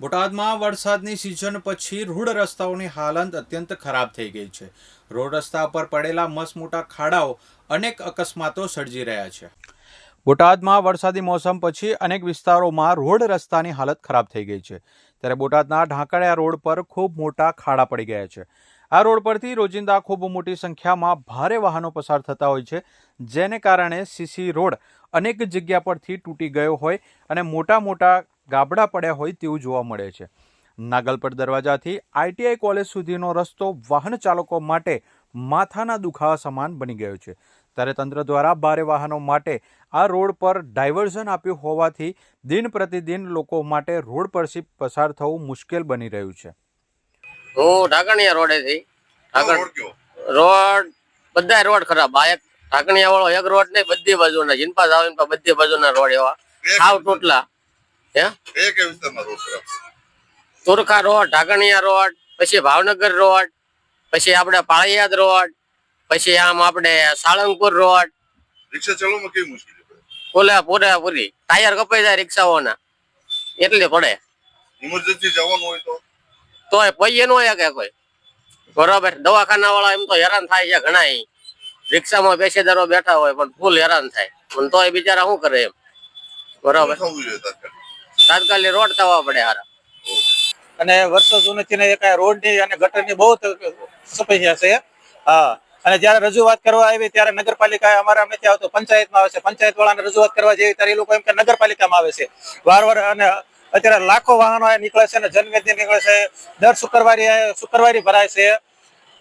બોટાદમાં વરસાદની સિઝન પછી રૂઢ રસ્તાઓની હાલત અત્યંત ખરાબ થઈ ગઈ છે. રોડ રસ્તા પર પડેલા મસમોટા ખાડાઓ અનેક અકસ્માતો સર્જી રહ્યા છે. બોટાદમાં વરસાદી મોસમ પછી અનેક વિસ્તારોમાં રોડ રસ્તાની હાલત ખરાબ થઈ ગઈ છે. ત્યારે બોટાદના ઢાંકડિયા રોડ પર ખૂબ મોટા ખાડા પડી ગયા છે. આ રોડ પરથી રોજિંદા ખૂબ મોટી સંખ્યામાં ભારે વાહનો પસાર થતા હોય છે, જેને કારણે સીસી રોડ અનેક જગ્યા પરથી તૂટી ગયો હોય અને મોટા મોટા ગાબડા પડ્યા હોય તેવું જોવા મળે છે. નાગલપટ દરવાજાથી આઈટીઆઈ કોલેજ સુધીનો રસ્તો વાહન ચાલકો માટે માથાના દુખાવા સમાન બની ગયો છે. ત્યારે તંત્ર દ્વારા ભારે વાહનો માટે આ રોડ પર ડાયવર્ઝન આપ્યું હોવાથી દિન પ્રતિદિન લોકો માટે રોડ પરથી પસાર થવું મુશ્કેલ બની રહ્યું છે. હું ઢાકણિયા રોડેથી રોડ બધા રોડ ખરાબ. આ એક ઢાકણિયા વાળો એક રોડ નહીં બધી બાજુના. જીનપાસ આવે બધી બાજુના રોડ એવા. સાવ તૂટલા. તુરખા રોડ ઢાકણિયા રોડ પછી ભાવનગર રોડ પછી આપણે પાળિયાદ રોડ પછી આમ આપણે સાળંગપુર રોડ. રિક્ષા ચલાવવામાં કેવી મુશ્કેલી પડે? પૂરે પૂરે પૂરી. ટાયર કપાઈ જાય રિક્ષાઓના. એટલે પડે. ઇમરજન્સી જવાનું હોય તો? તોય પૈયે નો કે કોઈ. બરાબર. દવાખાના વાળા એમ તો હેરાન થાય છે ઘણા. રિક્ષામાં પેસેદારો બેઠા હોય પણ ફૂલ હેરાન થાય. પણ તોય બિચારા શું કરે એમ? બરોબર. તાત્કાલિક રોડ થવા પડે હારા. અને વર્ષો જૂની ને એક રોડની અને ગટરની બહુ સમસ્યા છે. હા. અને જયારે રજૂઆત કરવા આવી ત્યારે નગરપાલિકા અમારા અમે ત્યાં આવતો, પંચાયતમાં આવે છે. પંચાયત વાળાને રજૂઆત કરવા જેવી ત્યારે એ લોકો એમ કે નગરપાલિકામાં આવે છે. વાર વાર અને અત્યારે લાખો વાહનો નીકળે છે અને જનમેદની નીકળે છે. દર શુક્રવારે શુક્રવારે ભરાય છે.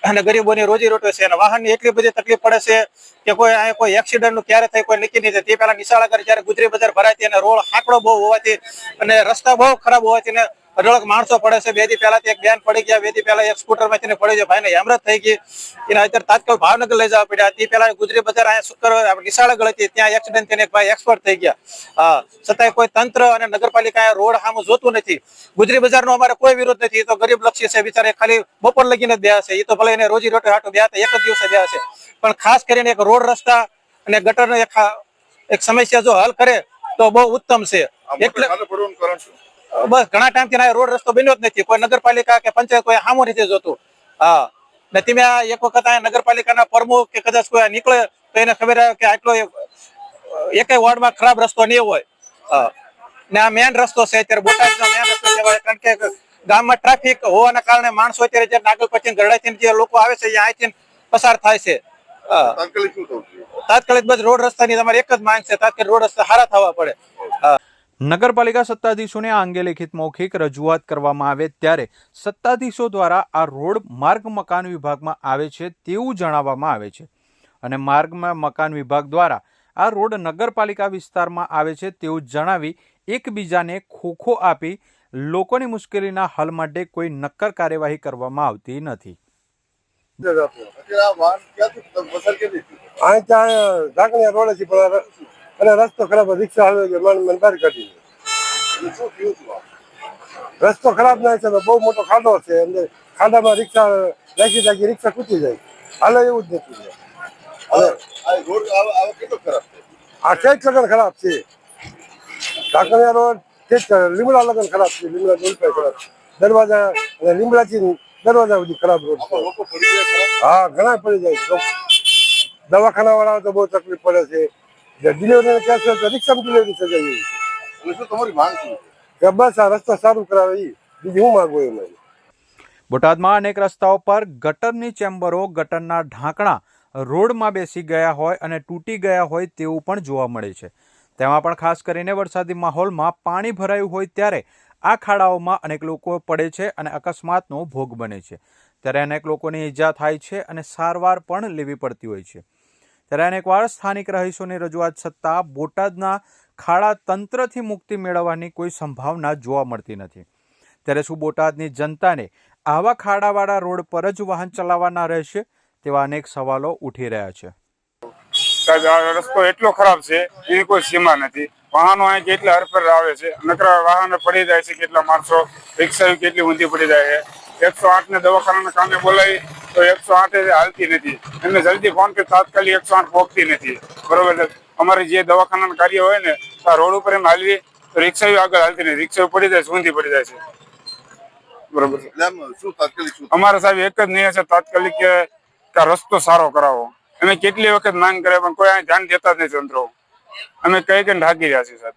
અને ગરીબોની રોજી રોટી છે અને વાહનની એટલી બધી તકલીફ પડે છે કે કોઈ અહીંયા કોઈ એક્સિડન્ટનું ક્યારે થાય, કોઈ નક્કી નહીં તે પહેલા નિશાળા કરે જ્યારે ગુજરી બજાર ભરાતી અને રોડ હાકડો બહુ હોવાથી અને રસ્તા બહુ ખરાબ હોવાથી અઢળક માણસો પડે છે. બે દી પહેલા એક બેન પડી ગયા. બે દી પહેલા એક સ્કૂટરમાંથી પડી જાય ભાઈને હેમરત થઈ ગઈ. એને અત્યારે તાત્કાલિક ભાવનગર લઈ જવા પડ્યા. તે પહેલા ગુજરી બજાર અહીંયા શુક્ર નિશાળગળ હતી. ત્યાં એક્સિડન્ટ થઈને એક ભાઈ એક્સપર્ટ થઈ ગયા. હા છતાંય કોઈ તંત્ર અને નગરપાલિકા રોડ સામું જોતું નથી. ગુજરી બજારનો અમારે કોઈ વિરોધ નથી. તો ગરીબ લક્ષી છે. બિચારે ખાલી બપોર લગીને જ બેસે. એ તો ભલે એને રોજી રોટી હાટો બે એક જ દિવસે બેસે. પણ ખાસ કરીને એક રોડ રસ્તા અને ગટરનો એક એક સમસ્યા જો હલ કરે તો બહુ ઉત્તમ છે. એટલે બસ ઘણા ટાઈમથી ના રોડ રસ્તો બન્યો જ નથી. કોઈ નગરપાલિકા કે પંચાયત કોઈ સામો નથી જોતું. હા. ને તમે એક વખત અહીંયા નગરપાલિકાના પ્રમુખ કે કદાચ કોઈ નીકળે તો એને ખબર આવે કે આટલો એક વોર્ડમાં ખરાબ રસ્તો નહીં હોય. ને આ મેન રસ્તો છે અત્યારે બોટાદનો મેન રસ્તો કહેવાય કારણ કે ગામમાં ટ્રાફિક હોવાના કારણે માણસો અત્યારે જે નાગલ પછી ગરડાથી જે લોકો આવે છે અહીંથી પસાર થાય છે? તાત્કાલિક બસ રોડ રસ્તાની તમારે એક જ માંગ છે. તાત્કાલિક રોડ રસ્તા સારા થવા પડે. હા. નગરપાલિકા સત્તાધીશોને આ અંગે લેખિત મૌખિક રજૂઆત કરવામાં આવે ત્યારે સત્તાધીશો દ્વારા આ રોડ માર્ગ મકાન વિભાગમાં આવે છે તેવું જણાવવામાં આવે છે અને માર્ગમાં મકાન વિભાગ દ્વારા આ રોડ નગરપાલિકા વિસ્તારમાં આવે છે તેવું જણાવી એકબીજાને ખોખો આપી લોકોની મુશ્કેલીના હલ માટે કોઈ નક્કર કાર્યવાહી કરવામાં આવતી નથી? અહીં ત્યાં રોડ છે અને રસ્તો ખરાબ રિક્ષા હાલ ગયો મન મન બહાર કાઢી થયું રસ્તો ખરાબ ના છે બહુ મોટો ખાડો છે અંદર ખાડામાં રિક્ષા રાખી રાખી રિક્ષા કૂદી જાય. હાલે એવું જ નથી આ ઠેઠ લગન ખરાબ છે. કાંકરિયા રોડ લીમડા લગન ખરાબ છે લીમડા ડોલપાઈ ખરાબ છે. દરવાજા અને લીમડાથી દરવાજા સુધી ખરાબ રોડ છે. પડી જાય હા ઘણા પડી જાય દવાખાના વાળા તો બહુ તકલીફ પડે છે. ડિલિવરી કેસ તો રિક્ષામાં ડિલિવરી થઈ જાય એટલે શું તમારી માંગ છે? કે બસ આ રસ્તો સારું કરાવે ઈ. બીજું હું માંગુ એમાં. બોટાદમાં અનેક રસ્તાઓ પર ગટરની ચેમ્બરો ગટરના ઢાંકણા રોડમાં બેસી ગયા હોય અને તૂટી ગયા હોય તેવું પણ જોવા મળે છે. તેમાં પણ ખાસ કરીને વરસાદી માહોલમાં પાણી ભરાયું હોય ત્યારે આ ખાડાઓમાં અનેક લોકો પડે છે અને અકસ્માતનો ભોગ બને છે. ત્યારે અનેક લોકોની ઈજા થાય છે અને સારવાર પણ લેવી પડતી હોય છે. ત્યારે અનેકવાર સ્થાનિક રહીશોની રજૂઆત છતાં બોટાદના ખાડા તંત્રથી મુક્તિ મેળવવાની કોઈ સંભાવના જોવા મળતી નથી. ત્યારે શું બોટાદની જનતાને આવા ખાડાવાળા રોડ પર જ વાહન ચલાવવાના રહેશે તેવા અનેક સવાલો ઉઠી રહ્યા છે. રસ્તો એટલો ખરાબ છે, એની કોઈ સીમા નથી. વાહનો અહીં કેટલા હરફર આવે છે, નકરા વાહન પડી જાય છે કેટલા માણસો રિક્ષા કેટલી ઊંધી પડી જાય છે. એકસો આઠ ને દવાખાના કામે બોલાવી તો એકસો આઠ હાલતી નથી. એમને જલ્દી ફોન કે તાત્કાલિક એકસો આઠ પહોંચતી નથી. બરોબર છે? અમારે જે દવાખાનાનું કાર્ય હોય ને તો આ રોડ ઉપર એમ હાલવી તો રિક્ષા આગળ હાલતી નથી. રિક્ષા પડી જાય ઊંધી પડી જાય છે. બરોબર અમારા સાહેબ એક જ નિર્ણય છે તાત્કાલિક કે રસ્તો સારો કરાવો. અમે કેટલી વખત માંગ કરે પણ કોઈ ધ્યાન દેતા જ નથી તંત્રો. અમે કઈ કઈ ઢાંકી રહ્યા છીએ સાહેબ.